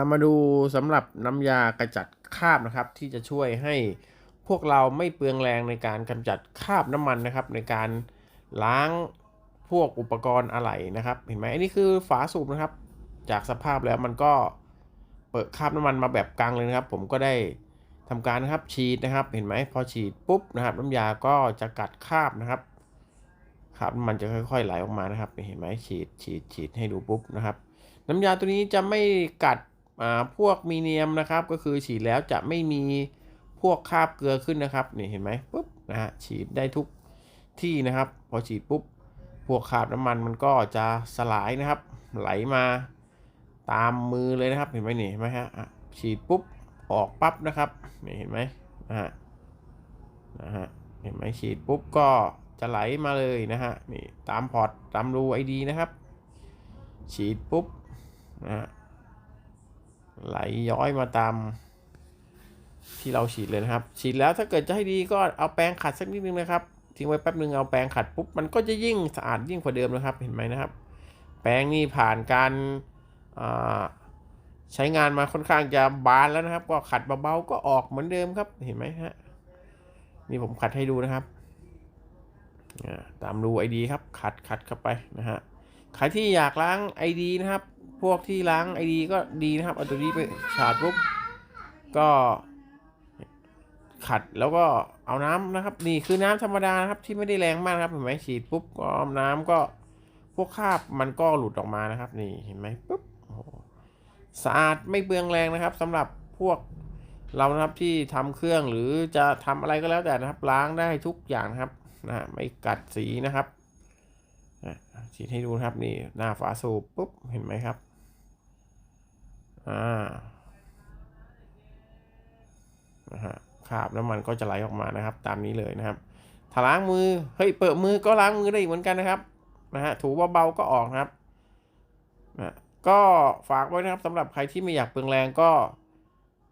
ามาดูสำหรับน้ำยากระจัดคราบนะครับ ที่จะช่วยให้พวกเราไม่เปลืองแรงในการกำจัดคราบน้ำมันนะครับ ในการล้างพวกอุปกรณ์อะไหล่นะครับ เห็นไหมอันนี้คือฝาสูบนะครับ จากสภาพแล้วมันก็เปิดคราบน้ำมันมาแบบกลางเลยนะครับ ผมก็ได้ทำการนะครับฉีดนะครับ เห็นไหมพอฉีดปุ๊บนะครับ น้ำยาก็จะกัดคราบนะครับคราบน้ำมันจะค่อยๆไหลออกมานะครับ เห็นไหมฉีดฉีดฉีดให้ดูปุ๊บนะครับ น้ำยาตัวนี้จะไม่กัด พวกมีเนียมนะครับก็คือฉีดแล้วจะไม่มีพวกคราบเกลือขึ้นนะครับนี่เห็นไหมปุ๊บนะฮะฉีดได้ทุกที่นะครับ พอฉีดปุ๊บพวกคราบน้ำมันมันก็จะสลายนะครับ ไหลมาตามมือเลยนะครับเห็นไหมนี่เห็นไหมฮะอะฉีดปุ๊บออกปั๊บนะครับนี่เห็นไหมนะฮะนะฮะเห็นไหมฉีดปุ๊บก็จะไหลมาเลยนะฮะนี่ตามพอร์ตตามรูไอดีนะครับ ฉีดปุ๊บนะฮะ ไหลย้อยมาตามที่เราฉีดเลยนะครับ ฉีดแล้วถ้าเกิดจะให้ดีก็เอาแปรงขัดสักนิดนึงนะครับ ทิ้งไว้แป๊บนึงเอาแปรงขัดปุ๊บมันก็จะยิ่งสะอาดยิ่งกว่าเดิมนะครับ เห็นไหมนะครับ แปรงนี่ผ่านการใช้งานมาค่อนข้างจะบานแล้วนะครับ ก็ขัดเบาๆก็ออกเหมือนเดิมครับ เห็นไหมฮะ นี่ผมขัดให้ดูนะครับ ตามรูไอดีครับ ขัดขัดเข้าไปนะฮะ ใครที่อยากล้าง ID นะครับ พวกที่ล้าง ID ก็ดีนะครับเอาตัวนี้ไปฉาดปุ๊บก็ขัดแล้วก็เอาน้ำนะครับ นี่คือน้ำธรรมดานะครับที่ไม่ได้แรงมากครับเห็นไหมฉีดปุ๊บก็น้ำก็พวกคราบมันก็หลุดออกมานะครับ นี่เห็นไหมปุ๊บโอ้โหสะอาดไม่เบืองแรงนะครับสำหรับพวกเรานะครับที่ทำเครื่องหรือจะทำอะไรก็แล้วแต่นะครับ ล้างได้ทุกอย่างนะครับนะไม่กัดสีนะครับ ฉีดให้ดูครับนี่หน้าฝาสูบปุ๊บเห็นไหมครับอ่านะฮะคราบน้ำมันก็จะไหลออกมานะครับ ตามนี้เลยนะครับถ้าล้างมือเฮ้ยเปิดมือก็ล้างมือได้อีกเหมือนกันนะครับนะฮะถูเบาๆก็ออกนะครับนะก็ฝากไว้นะครับสำหรับใครที่ไม่อยากเปลืองแรงก็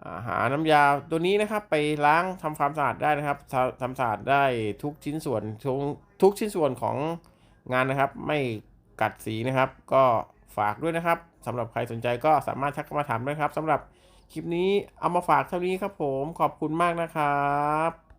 าหาน้ำยาตัวนี้นะครับไปล้างทำความสะอาดได้นะครับทำทำสะอาดได้ทุกชิ้นส่วนทุกชิ้นส่วนของ งานนะครับ ไม่กัดสีนะครับ ก็ฝากด้วยนะครับสำหรับใครสนใจก็สามารถทักมาถามได้ครับสำหรับคลิปนี้เอามาฝากเท่านี้ครับผมขอบคุณมากนะครับ